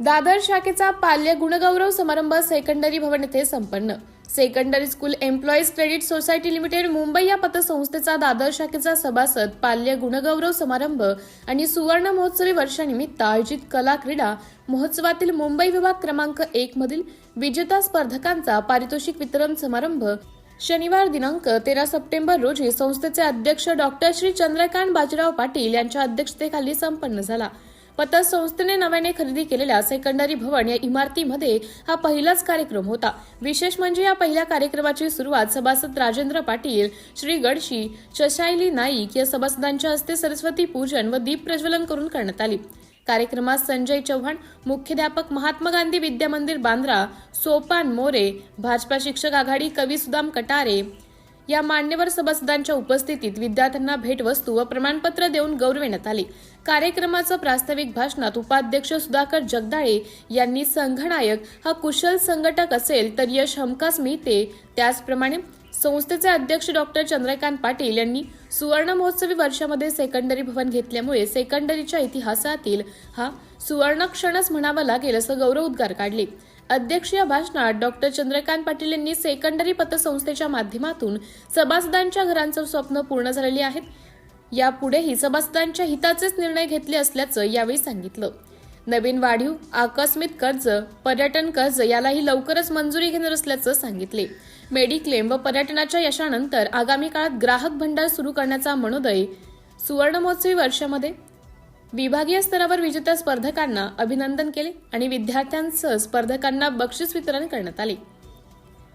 दादर शाखेचा पाल्य गुणगौरव समारंभ सेकंडरी भवन येथे संपन्न. Secondary school employees credit society limited Mumbai या पतसंस्थेचा दादर शाखेचा सभासद पाल्य गुणगौरव समारंभ आणि सुवर्ण महोत्सवी वर्षानिमित्त आयोजित कला क्रीडा महोत्सवातील मुंबई विभाग क्रमांक एक मधील विजेता स्पर्धकांचा पारितोषिक वितरण समारंभ शनिवार दिनांक तेरा सप्टेंबर रोजी संस्थेचे अध्यक्ष डॉक्टर श्री चंद्रकांत बाजीराव पाटील यांच्या अध्यक्षतेखाली संपन्न झाला. पतसंस्थेने नव्याने खरेदी केलेल्या सेकंडरी भवन या इमारतीमध्ये हा पहिलाच कार्यक्रम होता. विशेष म्हणजे या पहिल्या कार्यक्रमाची सुरुवात सभासद राजेंद्र पाटील श्री गडशी चशायली नाईक या सभासदांच्या हस्ते सरस्वती पूजन व दीप प्रज्वलन करून करण्यात आली. कार्यक्रमात संजय चव्हाण मुख्याध्यापक महात्मा गांधी विद्या मंदिर बांद्रा सोपान मोरे भाजपा शिक्षक आघाडी कवी सुदाम कटारे या मान्यवर सभासदांच्या उपस्थितीत विद्यार्थ्यांना भेटवस्तू व प्रमाणपत्र देऊन गौरविण्यात आले. कार्यक्रमाचं प्रास्ताविक भाषणात उपाध्यक्ष सुधाकर जगदाळे यांनी संघनायक हा कुशल संघटक असेल तर यश हमखास मिळते. त्याचप्रमाणे संस्थेचे अध्यक्ष डॉक्टर चंद्रकांत पाटील यांनी सुवर्ण महोत्सवी वर्षामध्ये सेकंडरी भवन घेतल्यामुळे सेकंडरीच्या इतिहासातील हा सुवर्ण क्षणच म्हणावा लागेल असं गौरव उद्गार काढले. अध्यक्षीय भाषणात डॉक्टर चंद्रकांत पाटील यांनी सेकंडरी पतसंस्थेच्या माध्यमातून सभासदांच्या घरांचं स्वप्न पूर्ण झालेली आहेत. यापुढेही सभासदांच्या हिताचेच निर्णय घेतले असल्याचं यावेळी सांगितलं. नवीन वाढीव आकस्मिक कर्ज पर्यटन कर्ज यालाही लवकरच मंजुरी घेणार असल्याचं सांगितले. मेडिक्लेम व पर्यटनाच्या यशानंतर आगामी काळात ग्राहक भंडार सुरू करण्याचा मनोदय सुवर्ण महोत्सवी वर्षामध्ये विभागीय स्तरावर विजेत्या स्पर्धकांना अभिनंदन केले आणि विद्यार्थ्यांसह स्पर्धकांना बक्षीस वितरण करण्यात आले.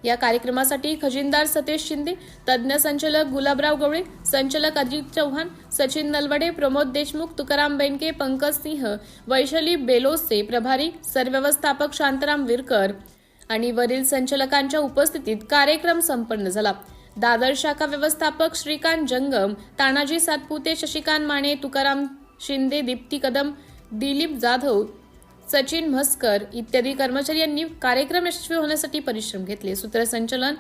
या कार्यक्रमासाठी खजिनदार सतेश शिंदे तज्ज्ञ संचालक गुलाबराव गवळे संचालक अजित चव्हाण सचिन नलवडे प्रमोद देशमुख तुकाराम बेनके पंकज सिंह वैशाली बेलोसचे प्रभारी सरव्यवस्थापक शांताराम विरकर आणि वरील संचालकांच्या उपस्थितीत कार्यक्रम संपन्न झाला. दादर शाखा व्यवस्थापक श्रीकांत जंगम तानाजी सातपुते शशिकांत माने तुकाराम शिंदे दीप्ती कदम दिलीप जाधव सचिन म्हस्कर इत्यादी कर्मचारी यांनी कार्यक्रम यशस्वी होण्यासाठी परिश्रम घेतले. सूत्रसंचलन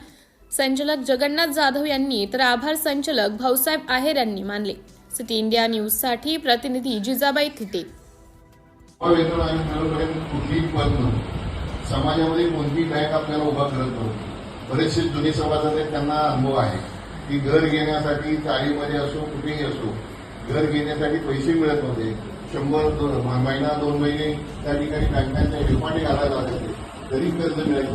संचालक जगन्नाथ जाधव यांनी तर आभार संचालक भाऊसाहेब आहेर यांनी मानले. सिटी इंडिया न्यूजसाठी प्रतिनिधी जिजाबाई थिटे. समाजामध्ये कोणती बँक आपल्याला उभा करत नव्हती. बरेचसे जुने सभासद आहेत त्यांना अनुभव आहे की घर घेण्यासाठी चाळीमध्ये असो कुठेही असो घर घेण्यासाठी पैसे मिळत नव्हते. शंभर दोन महिना दोन महिने त्या ठिकाणी बँकांच्या रिफंड घालायला लागत होते तरी कर्ज मिळत